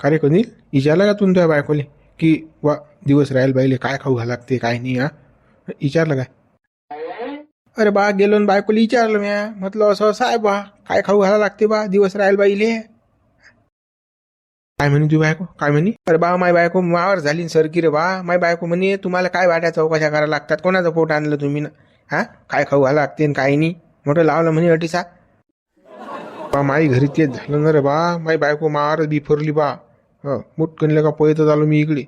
का रे कनील विचारलं का तुमच्या बायकोले? की वा दिवस राहील बाईले काय खाऊ घाला लागते काय नाही हा? विचारलं काय? अरे बा गेलो ना बायकोले विचारलं म्या. म्हटलं असं असं बा. काय खाऊ घाला लागते बा दिवस राहील बाईले. काय म्हणे तू बायको? काय म्हणे? अरे बा माय बायको मावर झाली सरकी रे बा. माय बायको म्हणे तुम्हाला काय वाट्या चौकशा करायला लागतात? कोणाचं पोट आणलं तुम्ही ना? हा? काय खाऊ घाला लागते आणि काय नाही? मोठं लावलं म्हणे अटीसा. बा माई घरी तेच झालं ना रे बा. माई बायको मावर बिफोरली बा. हो मुटकनले का पळतच आलो मी इकडे?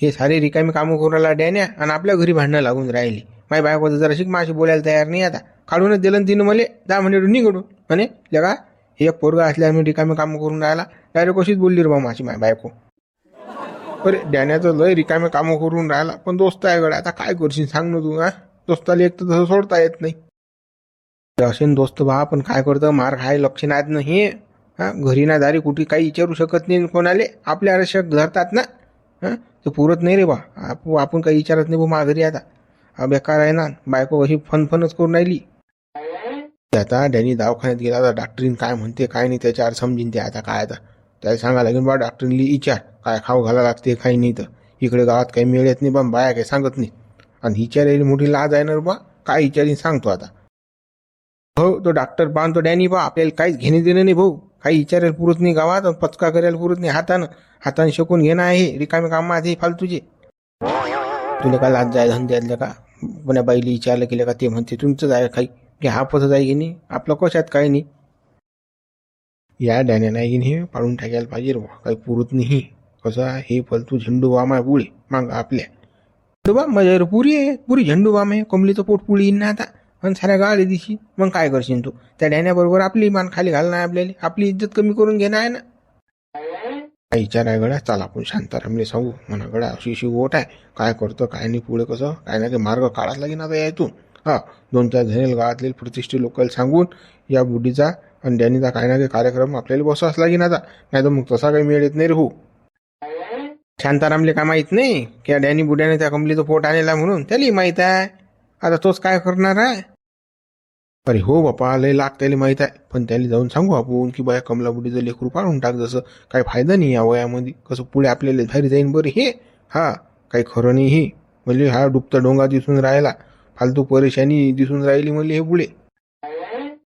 हे सारे रिकामी कामं करून राहिला डॅन्या आणि आपल्या घरी भांडणं लागून राहिली. माई बायको जरा शिक माशी बोलायला तयार नाही आता. काढूनच दिलं तिनं मले. दहा म्हणे निघडून म्हणे लगा एक पोरगा असल्याने रिकामी कामं करून राहिला. डायरेक्ट कशीच बोलली रे बा माझी माय बायको. अरे डॅन्याचं लय रिकामे कामं करून राहिला. पण दोस्त आहे गड आता काय करशील सांग ना तू हा? दोस्ताला एक तर तसं सोडता येत नाही. असेन दोस्त बा पण काय करतं? मार खाय लक्ष नाहीत ना हां हा घरी ना दारी कुठे काही विचारू शकत नाही कोणाले. आपल्या आरक्षक धरतात ना. हां ते पुरत नाही रे बा. आप आपण काही विचारत नाही बा मा घरी आता बेकार आहे ना. बायको अशी फनफनच करून राहिली. आता डॅनी दवाखान्यात गेला. आता डॉक्टरीन काय म्हणते काय नाही त्याच्यावर समजीन ते आता काय आता. त्याला सांगा लागेल बा डॉक्टरीनली विचार. काय खाऊ घाला लागते काही नाही तर. इकडे गावात काही मिळत नाही बा बाया काही सांगत नाही. आणि विचारायला मोठी लाज आहे ना बा. काय विचारीन सांगतो आता. हो तो डॉक्टर पाहून तो डॅनी बा आपल्याला काहीच घेणे देणं नाही भाऊ. काही विचारेल पुरत नाही गावात आणि पचका करायला पुरत नाही हातानं. हातानं शकून घेणं आहे. रिकामी कामात आहे फालतूचे. तुला काय लाज जाय धंद्यातलं का? कोण्या बाईला विचारलं केलं का? ते म्हणते तुमचं जाय काही. की हा पसत जाय की नाही? आपलं कशात काही नाही? या डॅने नाही की नाही? पाडून टाकायला पाहिजे रे काही पुरत नाही. कसं? आहे, हे फलतू झेंडू वाम आहे पुढे मग आपल्या. बा माझ्यावर पुरी आहे. पुरी झेंडू वाम आहे. कमलीचं पोट पुळी येईन ना आता. आणि साऱ्या गावाला दिशी. मग काय करशील तू? त्या डॅण्याबरोबर आपली मान खाली घालणं आहे आपल्याला. आपली इज्जत कमी करून घेणं आहे ना. काय विचार आहे गड्या? चाल आपण शांतारामले सांगू. म्हणा गड्या अशी अशी ओट आहे. काय करतो काय नाही पुढे कसं? काय ना काही मार्ग काढाच लागेल आता यातून हा दोन चार जणेल गावातले प्रतिष्ठित लोकांना सांगून या बुढीचा आणि डॅनीचा काही ना काही कार्यक्रम आपल्याला बसवाच लागेल आता. नाही तर मग तसा काही मिळत नाही रे हो. शांतारामले काय माहीत नाही? की या डॅनी बुड्याने त्या कंपनीचं पोट आणलेला म्हणून. त्याला माहीत आहे. आता तोच काय करणार आहे? अरे हो बापा लय लाग त्याला माहीत आहे. पण त्याला जाऊन सांगू आपण की बाया कमलाबुडीचं लेकरू पाडून टाक जसं. काही फायदा नाही या वयामध्ये. कसं पुढे आपल्याला धारी जाईन बरं हे. हा काही खरं नाही हे. म्हणजे हा डुबता डोंगा दिसून राहिला. फालतू परेशानी दिसून राहिली म्हणजे हे पुढे.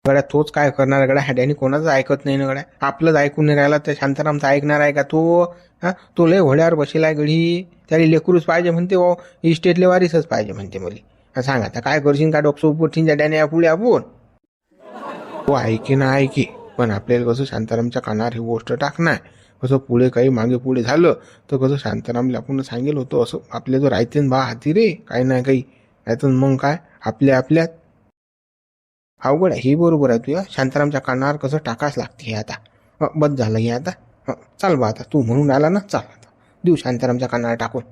गड्या तोच काय करणार गड्या? ह्याड्याने कोणाचं ऐकत नाही ना गड्या? आपलंच ऐकून नाही राहिला. तर शांतारामचा ऐकणार आहे का तो? हा तो लय घोड्यावर बसेलाय गडी. त्याला लेकरूच पाहिजे म्हणते ओ इस्टेटले वारीसच पाहिजे म्हणते मला. सांग आता काय करशील? का डोकं उपठीन जाड्याने आपुळे पुढे आपण तो ऐके ना ऐके पण आपल्याला कसं शांतारामच्या कानावर ही गोष्ट टाकणार. कसं पुढे काही मागे पुढे झालं तर कसं शांतारामला आपण सांगेल होतो असं आपल्या जो राहते न बा हाती रे काही ना काही. नाहीतर मग काय? आपल्या आपल्यात. अवघड आहे हे बरोबर आहे तुया शांतारामच्या कानावर कसं टाकाच लागते हे आता. बस झालं हे आता. चाल बा आता तू म्हणून आला ना चाल आता. देऊ शांतारामच्या कानावर टाकून.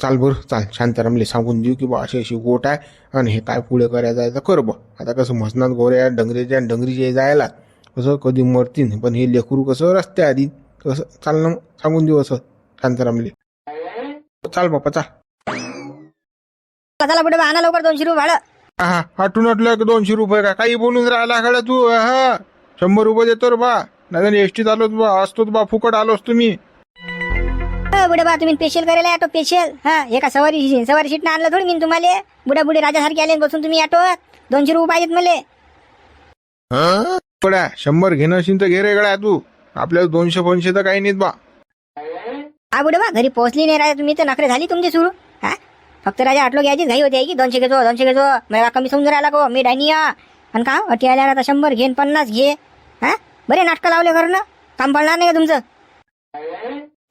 चाल बरं चाल. शांतारामले सांगून देऊ की बा अशी अशी गोट आहे. आणि हे काय पुढे करायचं आहे तर कर बा. आता कसं म्हसनात गोऱ्या डंगरीच्या आणि डंगरीच्या जायला. कसं कधी मरतीन पण हे लेकरू कसं रस्त्या आधी. कसं चाल ना सांगून देऊ असं. शांतारामले चाल बापा चाल. कसाला पुढे आणा लवकर दोनशे रुपये भाडं. हा आठून आठलं की दोनशे रुपये का? काही बोलून राहिला खडा तू? हा. शंभर रुपये देतो रे बा. नाही एसटीत आलोच बा असतोच बा. फुकट आलोच तुम्ही बुडे बा तुम्ही स्पेशल करेल ऑटो स्पेशल हा एका सवारी सवारी सीटनं आणलं थोडी मी तुम्हाला. बुडे राजासारखे आले बसून तुम्ही ऑटोत दोनशे रुपये पाहिजेत मले. गड्या शंभर घेणं असेल तर घे रे गड्या तू. आपल्याला दोनशे फोनशे तर काही नाहीत बा. हा बुडे बा घरी पोहोचली नाही राजा तुम्ही तर नखरे झाली तुमची सुरू. हा? फक्त राजा आटलो घ्यायची घाई होती की दोनशे घेतो दोनशे घेतो. मला कमी समजून राहिला गो मी डायनिया आणि का अटी आल्यावर आता शंभर घेन पन्नास घे. हा? बरे नाटकं लावले खरं ना काम पडणार नाही का तुमचं?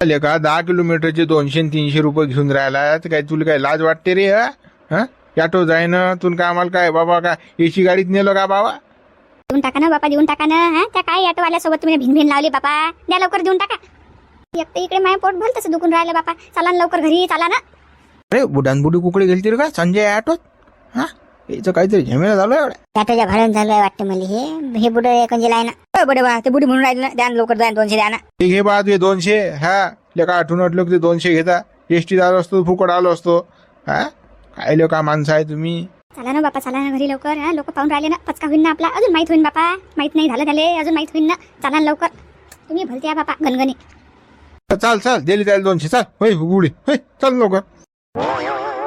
आले का? दहा किलोमीटरचे दोनशे आणि तीनशे रुपये घेऊन राहिला तर काय तुला काय लाज वाटते रे हा? हा? ऑटो जाय ना तुला काय आम्हाला काय बाबा काय एसी गाडीत नेलं का बाबा? देऊन टाका ना बापा देऊन टाका ना हा? त्या काय ऑटोवाल्यासोबत तुम्ही भिन भिन लावली बापा? द्या लवकर देऊन टाका. एक तर इकडे माझ्या पोट भलतंच दुखून राहिलं बापा. चला ना लवकर घरी चला ना. अरे बुडान बुडी कुकडे गेलती रे का? संजय ऑटोत? हा? याचं काहीतरी झमेला झालं एवढ्या. ऑटोच्या भाड्यानं झालंय वाटतं मला हे. हे बुडं कंजेल आहे ना. बुडे बा ते बुडी म्हणून राहिले ना. द्या ना लवकर द्या ना दोनशे द्या ना. घे बा तुझे दोनशे. हा लेका आठवून वाटलं की ते दोनशे घेता. एसटीत आलो असतो फुकट आलो असतो. हा काय लोक माणसं आहे तुम्ही? चला ना बापा चला ना घरी लवकर. हा लोक पाहून राहिले ना. पचका होईन ना आपला. अजून माहीत होईन बापा. माहीत नाही झालं झाले अजून माहीत होईन ना. चला ना लवकर. तुम्ही भलते या बापा गणगणी चाल चाल दिली त्याला दोनशे. चाल होय गुढी होय चाल लवकर.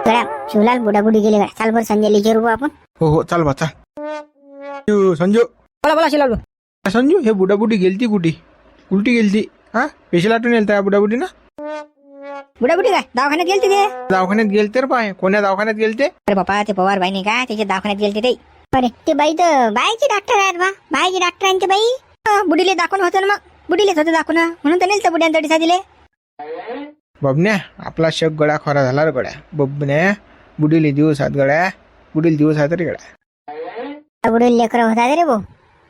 गड्या शिवलाल बुडाबुडी गेले गड्या चाल बरं संजय विचारू बुवा आपण. हो हो चाल बा चाल. संजू बोला बोला शिलालू संजू हे बुडाबुडी गेलती कुठे? उलटी गेलती. हा? पेशल आठवून येईल त्या बुडाबुडी ना? बुडाबुडी काय? दवाखान्यात गेलते ते? दवाखान्यात गेलते रे पाय कोण्या दवाखान्यात गेलते? अरे बापा ते पवार बाईने काय त्याच्या दवाखान्यात गेलते ते? अरे ते बाई तर बाईची डॉक्टर आहेत बा. बाईची डॉक्टर आहे ते बाई? हं, बुडीले दाखवून होतं ना मग. बुडीलेच होतं दाखवून म्हणून तर नेलं बुड्यांसाठी दिले बबन्या आपला शक गळा खरा झाला रे गड्या. बबन्या बुडीले दिवस हात गड्या. बुडील दिवस हात रे गड्या. बुडेल लेकर होता रे भाऊ.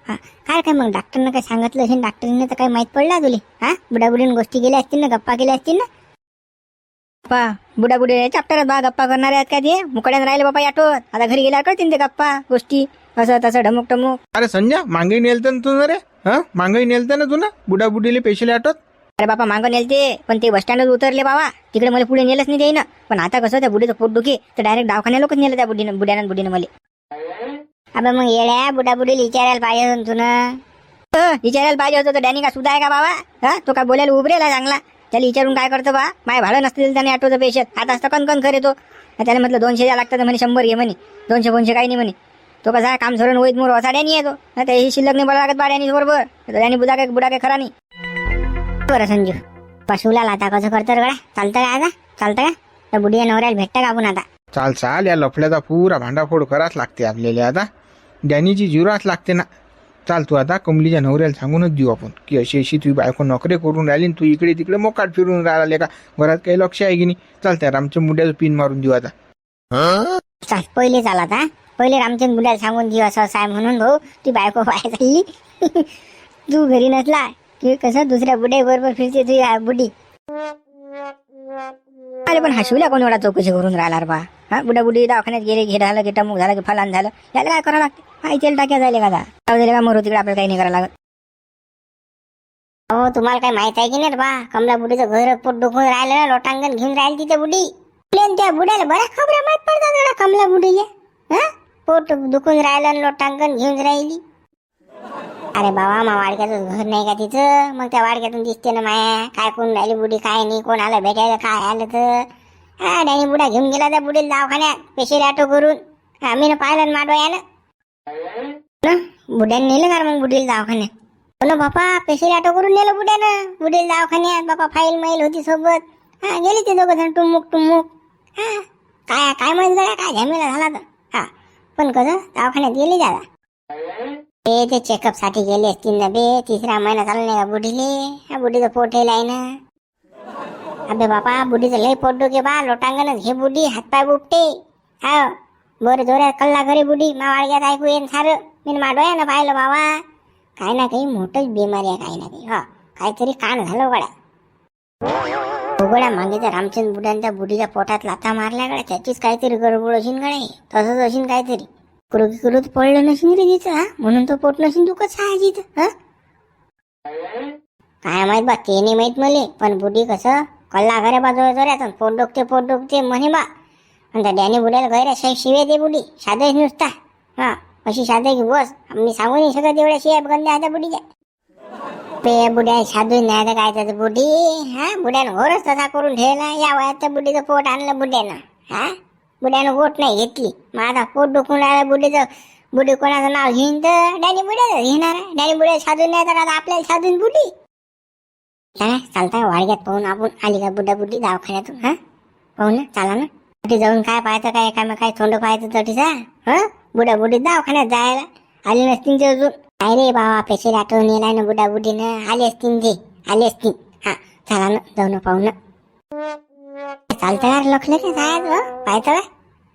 हा काय काय मग? डॉक्टरनं काय सांगितलं असेल? डॉक्टरने तर काही माहीत पडला तुले हा? बुडाबुडीन गोष्टी केल्या असतील ना? गप्पा केल्या असतील ना? पा बुडा बुडे चॅप्टर बा. गप्पा करणारे आहेत का ते? मुकड्यानं राहिले बापा याटोत आता घरी गेल्यावर कळतील ते गप्पा गोष्टी. असं तसं ढमुक टमुक. अरे संजय मांगही नेलतं ना तू ना रे? हा? मांगही नेलतं ना तू ना? बुडाबुडीले पेशल आठवत अरे बापा मागं नेलते. पण ते बस स्टँडवर उतरले बाबा. तिकडे मला पुढे नेलंच नाही ना पण आता कसं त्या बुडीचं पोट दुखी. तर डायरेक्ट दवाखान्या लोकच नेलं त्या बुडीनं बुड्यानं बुडीनं मला. अबे मग येड्या बुडाबुडीला विचारायला पाहिजे तू ना विचारायला पाहिजे होतं. तो डॅनी का सुद्धा आहे का बाबा? हा तो काय बोलायला उभरेला चांगला? त्याला विचारून काय करतो बा? माय भाडं नसतं त्याने ऑटोचं पेशत आता असतं कणकण करे तो. त्याला म्हटलं दोनशे द्या लागतं म्हणे शंभर घे म्हणे. दोनशे दोनशे काही नाही म्हणे. तो कसा काम सोडून होईत मोर असा डॅनी येतो त्याही शिल्लक नाही बरं लागत बा डॅनी बरोबर. डॅनी बुधा काय बुडा काय खरा नाही. बरं संजू. पशुला आता कसं करतं रे गड्या? चालतं का आता? चालतं का? त्या बुढीया नवऱ्याला भेटतं का आपण आता? चाल चाल या लफड्याचा पुरा भांडाफोड कराच लागते आपल्याला आता. डॅनीची जिराच लागते ना. चाल तू आता कमलीच्या नवऱ्याला सांगूनच देऊ आपण. की अशी अशी तुझी बायको नोकरी करून राहिली आणि तू इकडे तिकडे मोकाट फिरून राहिला का? घरात काही लक्ष आहे की नाही? चाल त्या रामच्या मुड्याचं पिन मारून देऊ आता. चाल पहिले चाल आता पहिले रामचंद बुड्याला सांगून देऊ असं असं आहे म्हणून भाऊ ती बायको बाहेर चालली तू घरी नसला. की कसं दुसऱ्या बुड्या बरोबर फिरते तुझी आ- बुडी अरे पण हसविला कोण एवढा चौकशी करून राहिला रे बा? हा बुडा बुडी दवाखान्यात गेले घे झालं की टमुक झालं की फलान झालं. याला काय करावं लागते? आई तेल टाक्या झाले का का मरू तिकडे आपल्याला काही नाही करायला लागत. हो तुम्हाला काही माहीत आहे की नाही रे बा? कमला बुडीचं घर पोट दुखून राहिलं ना लोटांगण घेऊन राहिली तिथे बुडी प्लेन त्या बुड्याला बऱ्या खबऱ्या माहीत पडतात गड्या कमला बुडीच्या हा? पोट दुखून राहिलं आणि लोटांगण घेऊन राहिली. अरे बाबा मा वाडक्याचं घर नाही का तिचं? मग त्या वाडक्यातून दिसते ना माया. काय कोण राहिली बुडी काय नाही कोण आलं भेटायला काय आलं तर? हा डॅनी बुडा घेऊन गेला त्या बुडीला दवाखान्यात पेशल ऑटो करून. आम्ही पाहिलं माडवा यानं. ना बुड्याने नेलं का मग बुडीला दवाखान्यात? पण बापा पेशल ऑटो करून नेलं बुड्यानं. बुडीला दवाखान्यात बापा फाईल माईल होती सोबत. हा गेली ते दोघं जण टुमुक टुमुक हा काय काय म्हणत झाला काय झमेला झाला तर? हा पण कसं दवाखान्यात गेली दादा. ते ते चेकअपसाठी गेले असतील ना बे. तिसरा महिना चालू नाही का बुढीले? हा बुढीचं पोट हे आहे ना. अबे बापा बुढीचं लय पोट डोके बा. लोटांगणच हे बुढी हातपाय बुपटे हा बरं जोऱ्या कल्ला घरी बुढी. मा वाडग्यात ऐकू येईन सारं. मी मा डोळ्यानं पाहिलं बाबा. काय ना काही मोठंच बिमारी आहे काही ना काही. हा काहीतरी कान झालं गड्या उघड्या मागे रामचंद बुड्यांच्या बुढीच्या पोटात लाथा मारल्या गड्या. त्याचीच काहीतरी गडबड अशीन गडे तसंच अशीन काहीतरी. कुरुकी कुरुत पडलं नशीन रे तिथं म्हणून तो पोट नशीन दुखत साहजित हा? काय माहीत बा ते नाही माहीत मले पण बुडी कसं कल्ला घरे बाजूला जोर जोऱ्यात पोट डोकते पोट डोकते म्हणे बा. आणि त्या डॅनी बुड्याला गैर शे शिवे दे बुडी साधेच नुसता. हा अशी साधे की बस. मी सांगू नाही शकत एवढ्या शिव्या गंदे आता बुडीच्या पे बुड्या साधू नाही तर काय त्याचं बुडी हा? बुड्यानं घोरच तसा करून ठेवला या वयात त्या बुडीचं पोट आणलं बुड्यानं हा? बुड्यानं गोट नाही घेतली. मग आता पोट दुखून राहिलं बुडीचं बुडी कोणाचं नाव घेईन तर डॅनी बुड्याचं घेणार डॅनी बुड्या साधून नाही तर आता आपल्याला साधून बुडी. चला चालता वाडग्यात पाहून आपण आली का बुड्या बुड्डी दवाखान्यातून हा? पाहू ना चला ना. तटी जाऊन काय पाहायचं काय काय काय तोंड पाहायचं तटीचा? हा? बुड्या बुडी दवाखान्यात जायला. आली नसतील ते अजून. काय रे बाबा पेशल आठवून येलाय ना बुड्या बुडीनं आले असतील ते. आले असतील हा चला ना जाऊन ना पाहू ना. चालतं यार लखले काय जायचं काय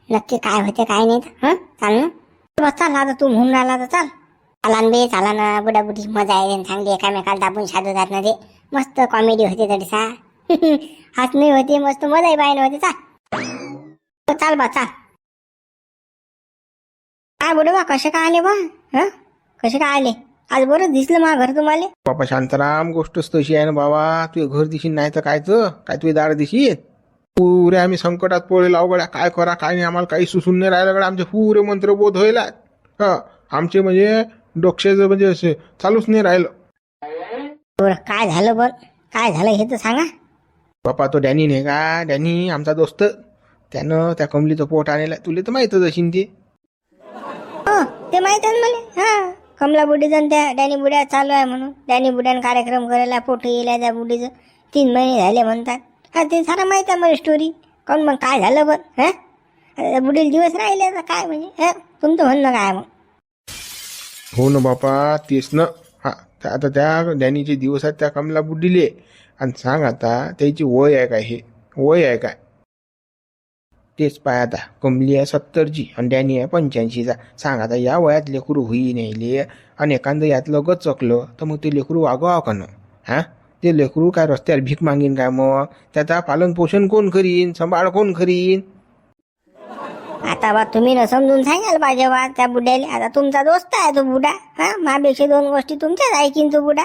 नक्की काय होते काय नाही तर हं? चाल ना बस चाल आता तू म्हणून राहिला तर चाल. चालान बे चाला ना बुडा बुडी मजा आहे चांगली एकामेकाला दाबून शादू जात ना ते मस्त कॉमेडी होते तरी सा. हसणी होती मस्त मजाही बाहेर होती चाल. हो, चाल बा चाल. काय बोलू बा कसे काय आले बा? हं? कसे काय आले? आज बरं दिसलं मा घर तुम्हाला. बाबा शांताराम गोष्टच तशी आहे ना बाबा. तुझे घर दिशील नाही तर कायचं काय तुझी दाड दिशील पुरे आम्ही संकटात पडलेलो अवघड्या काय करा काय नाही आम्हाला काही सुसून नाही राहिलं गड्या. आमचे पुरे मंत्रबोध व्हायला हा आमचे म्हणजे डोक्याचं म्हणजे असे चालूच नाही राहिलं. बरं काय झालं पण काय झालं हे तर सांगा. बापा तो डॅनी नाही का? डॅनी आमचा दोस्त. त्यानं त्या कमलीचं पोट आणलं तुला तर माहीतच असेल ते. हो ते माहीत आहे ना मला. हा कमला बुडीचं त्या डॅनी बुड्या चालू आहे म्हणून. डॅनी बुड्यानं कार्यक्रम करायला पोट येईल त्या बुडीचं तीन महिने झाले म्हणतात. हा ते सारं माहीत आहे मला स्टोरी काऊन मग काय झालं बरं हा? पुढील दिवस राहिले आता काय म्हणजे हा? तुमचं म्हणणं काय मग? हो ना बापा तेच ना. हा त्या- आता त्या डॅनीचे दिवस आहेत त्या कमला बुड्डीले आणि सांग आता त्याची वय आहे काय हे? वय आहे काय? तेच पाय आता कमली आहे सत्तरची आणि डॅनी आहे पंच्याऐंशीचा. सांग आता या वयात लेकरू होई नाहीले आणि एखादं यातलं गचकलं तर मग ते लेकरू वागवा का न? हा? ते लेकरू काय रस्त्यावर भीक मागीन काय मग? त्याचा पालन पोषण कोण करीन? सांभाळ कोण करीन? आता बा तुम्ही न समजून सांगाल पाहिजे बा त्या बुड्याला. आता तुमचा दोस्त आहे तो बुडा. हा माझ्यापेक्षा दोन गोष्टी तुमच्याच ऐकीन तो बुडा.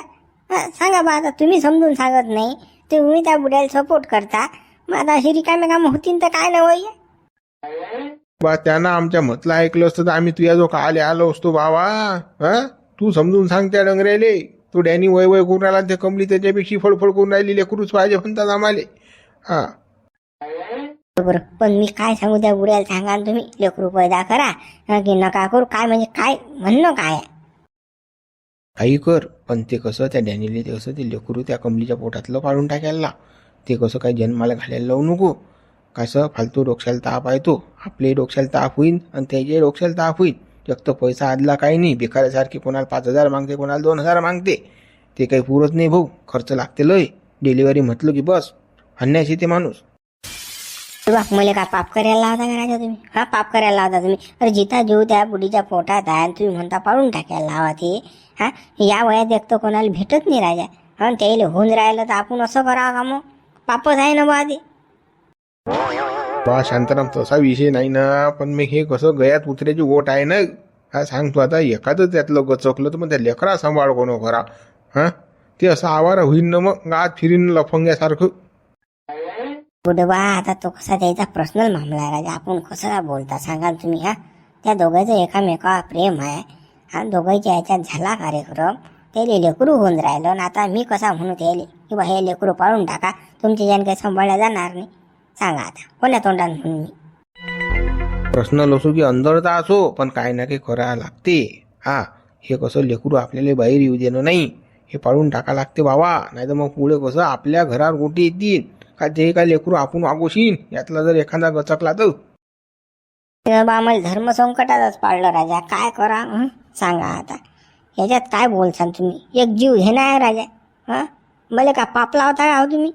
हा सांगा बा आता तुम्ही समजून सांगत नाही तुम्ही त्या बुड्याला सपोर्ट करता. मग आता अशी रिकामे काम होतीन तर काय नवय बा त्यानं आमच्या म्हटलं ऐकलं असतं तर आम्ही तुझ्या जो काले आलो असतो बाबा. हा तू समजून सांग त्या डंगऱ्याले. तू डॅनी वय वय करून राहिला ते कमली त्याच्यापेक्षा फडफड करून राहिली लेकरूच पाहिजे म्हणतात आम्हाला. हा. बरोबर. पण मी काय सांगू त्या बुड्याला सांगा ना तुम्ही लेकरू पैदा करा हा की नका करू काय म्हणजे काय म्हणणं काय आहे? काही कर पण ते कसं त्या डॅनीले ते कसं ते लेकरू त्या कमलीच्या पोटातलं काढून टाकायला. ते कसं काही जन्माला घालायला लावू नको. कसं फालतू डोक्याला ताप आहे तो. आपले डोक्याला ताप होईल आणि त्याचे डोक्याला ताप होईल एक तर पैसा आदला काही नाही. भिकाऱ्यासारखे कोणाला पाच हजार मागते कोणाला दोन हजार मागते. ते काही पुरत नाही भाऊ. खर्च लागते लय. डिलिव्हरी म्हटलं की बस. हन्यास येते माणूस. बाप मला काय पाप करायला लावता का राजा तुम्ही? हा पाप करायला लावता तुम्ही. अरे जिता जीव त्या बुढीच्या पोटात आहे आणि तुम्ही म्हणता पाळून टाकायला लावा ते. हा या वयात एक तर कोणाला भेटत नाही राजा. हा त्याला होऊन राहिलं तर आपण असं करावं का मग? पापच आहे ना बा ते बा शांताराम तसा विषय नाही ना. पण मी हे कसं गयात उतऱ्याची ओट आहे ना हा सांगतो आता. एखादं त्यातलं गचकलं तर मग त्या लेकरा सांभाळ कोण हो करा हा? ते असं आवारा होईल ना मग गात फिरीन लफंग्यासारखं. बुडवा आता तो कसा त्याचा पर्सनल मामला आहे राजा. आपण कसं काय बोलता? सांगाल तुम्ही हा? त्या दोघांचं एकामेका प्रेम आहे. हा दोघांच्या याच्यात झाला कार्यक्रम. त्याले लेकरू होऊन राहिलं आणि आता मी कसा म्हणू त्याले? की बा हे लेकरू पाळून टाका. तुमच्या ज्याने काही सांभाळल्या जाणार नाही. सांगा आता. कोण्या तोंडाने म्हणून मी पर्सनल असो की अंधळता असो पण काही ना काही करावं लागते. हा हे कसं लेकरू आपल्याला बाहेर येऊ देणं नाही. हे पाळून टाका लागते बाबा. नाही तर मग पुढे कसं आपल्या घरावर गोटी येतील. का ते काय लेकरू आपण वागोशीन यातला जर एखादा गचकला तर. ते बा आम्हाला धर्मसंकटातच पाडलं राजा. काय करा हं? सांगा आता. याच्यात काय बोलसान तुम्ही? एक जीव नाही राजा. हा? मला का पाप लावता का हो तुम्ही?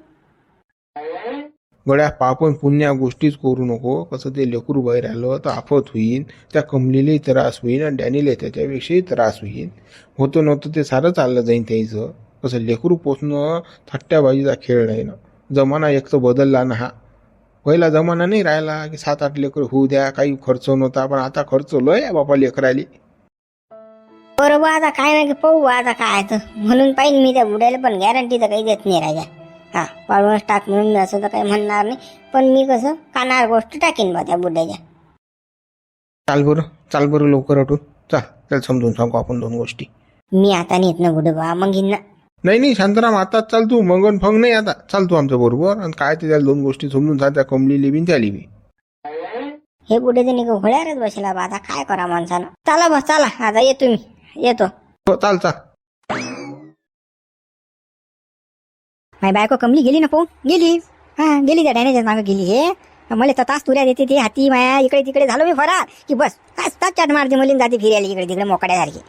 गड्या पापण पुण्या गोष्टीच करू नको. कसं ते लेकरू बाहेर आलं तर आफत होईन. त्या कमलीलाही त्रास होईन आणि डॅनीला त्याच्यापेक्षाही त्रास होईन. होतं नव्हतं ते सारं चाललं जाईन त्याचं. कसं लेकरू पोचणं थट्ट्याबाजीचा खेळ नाही ना. जमाना एक तर बदलला ना हा. पहिला जमाना नाही राहिला की सात आठ लेकर होऊ द्या काही खर्च नव्हता. पण आता खर्च लय आहे बापा लेकराले. बरोबर आता काय नाही पाहू आता काय म्हणून पाहिजे मी त्या बुड्याला पण गॅरंटी तर काही देत नाही राजा. हा पाळूनच टाक म्हणून मी असं तर काही म्हणणार नाही. पण मी कसं कानावर गोष्ट टाकीन बा त्या बुड्याच्या. चाल बरं चाल बरं लवकर उठून. चाल त्याला समजून सांगू आपण दोन गोष्टी. मी आता नेत ना बुडे बा मग येईन ना नाही नाही शांताराम आताच चाल तू मंगन फंग नाही आता. चाल तू आमच्या बरोबर आणि काय ते त्याला दोन गोष्टी समजून सांग त्या कमली लिबीन त्या लिबी हे बुडे तर निघू घोड्यावरच बसला बा आता काय करा माणसानं. चला बस चला आता येतो मी येतो. हो चाल चाल माझी बायको कमली गेली ना पो गेली. हा गेली त्या डॅनेच्या मागं गेली हे. मला तर तास तुऱ्या देते ते हाती माया इकडे तिकडे झालो मी फरार. की बस तास चाट मारते मुलीन जाते फिरायला इकडे तिकडे मोकाड्यासारखी.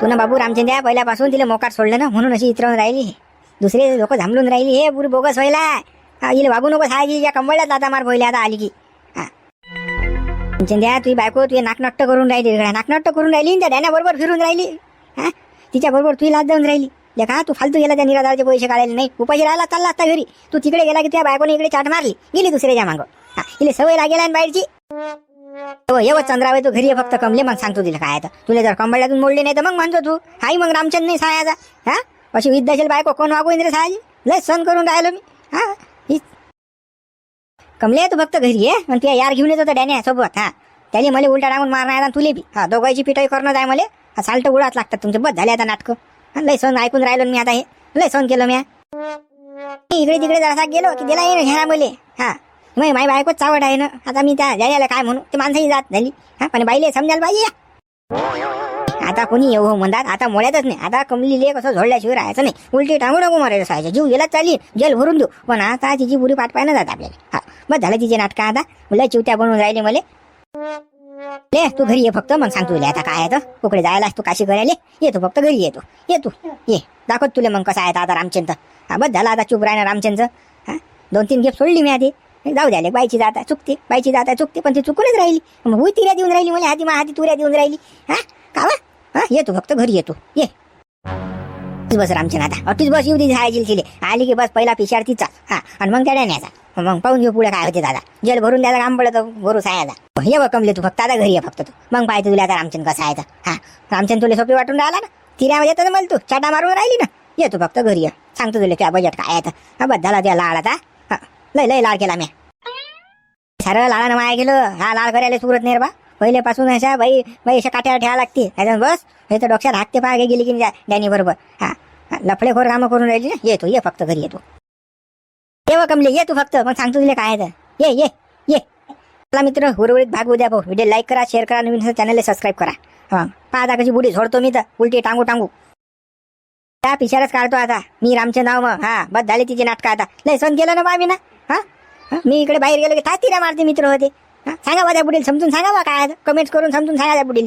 तू ना बाबू रामचंद्या पहिल्यापासून तिला मोकार सोडलं ना म्हणून अशी इतरवून राहिली. दुसरे लोक झांबलून राहिली. हे पुरी बोगस व्हायला. हा वागू नको सायची या कंबळला दादा मार पहिल्या आता आली की. हा. तुझी बायको तुझे नाकनट्ट करून राहिली इकडे नाकनट्ट करून राहिली त्या त्या डॅन्याबरोबर फिरून राहिली. हा? तिच्या बरोबर तुझी लाच जाऊन राहिली. लेखा तू फालतू गेला त्या निराधारचे पैसे काढायला? नाही उपाशी राहिला चालला आता घरी. तू तिकडे गेला की त्या बायकोने इकडे चाट मारली. गेली दुसऱ्याच्या मागं. हा सवय लागेल आणि बाहेरची. हो येवत चंद्रावे तू घरी ये फक्त कमले मग सांगतो तिला काय आता तुला जर कंबळ्यातून मोडले नाही तर मग म्हणतो तू. हाई मग रामचंद नाही सायाचा. हा? अशी विद्याशील बायको कोण वागू इंद्र सायाची? लय सण करून राहिलो मी. हा? कमले तू फक्त घरी ये. आणि तुला यार घेऊन येतो तर डॅने सोबत. हा? त्याने मला उलटा टाकून मारणार तुले बी. हा दोघांची पिटाई करणं जाय मला. हा साल्ट उडाच लागतात तुमचे. बस झाले आता नाटकं. लय सोन ऐकून राहिलो मी आता हे. लय सोन केलं म्या. इकडे तिकडे जरासा गेलो की दिला येणं घ्या मले हा मग माई बायकोच चावड आहे ना. आता मी त्या जायला काय म्हणू? ते माणसाही जात झाली हा पण बाईले समजायला पाहिजे. आता कोणी येऊ हो म्हणतात. आता मोळ्यातच नाही. आता कमलीले कसं झोडल्याशिवाय राहायचं नाही. उलटी टांगू नको मारायचं सायचं जीव गेला चालली. जेल भरून देऊ. पण आता तिची बुरी पाठ पाहिजे जात आपल्याला. हा बस झालं तिचे नाटकं आता. मुलं चिवत्या बनवून राहिले मले. ले तू घरी ये फक्त मग सांगतो तुला आता काय आहे कुकडे जायला तू काशी करायला येतो फक्त घरी येतो ये तू. ये. दाखवत तुला मग कसं आहे आता रामचंद हा बस झाला आता चुप राहणार रामचंद हा दोन तीन गेप सोडली मी आधी. जाऊ द्याले बाईची जात आहे चुकते. बाईची जात आहे चुकते पण ती चुकूनच राहिली. मग हुई तिऱ्या देऊन राहिली मला हाती मा हाती तुऱ्या देऊन राहिली. हा का हा येतो फक्त घरी येतो ये. बस रामचंद आता. अटीच बस येऊ दे जायची तिले आली की बस पहिला पिशार तिचा. हा आणि मग त्या न्यायचा मग पाहून घेऊ पुढे काय होते दादा. जेल भरून द्यायला काम पडत भरू सायाचा ये कमले तू फक्त आता घरी ये फक्त तू. मग पाहिजे तुला आता रामचंद कसा आहे तर. हा. रामचंद तुला सोपी वाटून राहिला ना? तिऱ्यामध्ये येतं मला तू. चाटा मारून राहिली ना? ये तू फक्त घरी ये. सांगतो तुला त्या बजेट काय आहे हा बस झाला त्या लाड आता हा. लय लय लाड केला मी. सरळ लाडानं माया गेलं. हा लाड करायला सुरत नाही बा. पहिल्यापासून अशा बाई बाई अशा काट्यावर ठेवा लागते. नाहीतर बस. हे तर डोक्यात हाकते पाय गेली की डॅनी बरोबर. हा. हा, लफडेखोर कामं करून राहिली ना? येतो ये फक्त घरी येतो ये कमले ये तू फक्त मग सांगतो तुला काय तर ये ये ये. आपला मित्र उर्वरित भाग उद्या भाऊ व्हिडिओ लाईक करा शेअर करा नवीन चॅनलला सबस्क्राईब करा. हा. पाहता कशी बुडी झोडतो मी तर. उलटी टांगू टांगू. त्या पिशारच काढतो आता. मी रामचे नाव मग. हा बस झाले तिचे नाटकं आता. लय सण केलं ना बा मी ना हा? मी इकडे बाहेर गेलो की तातीरा मारते मित्र होते. हा? सांगा बा त्या बुडील समजून सांगा बा काय कमेंट्स करून समजून सांगा त्या बुडील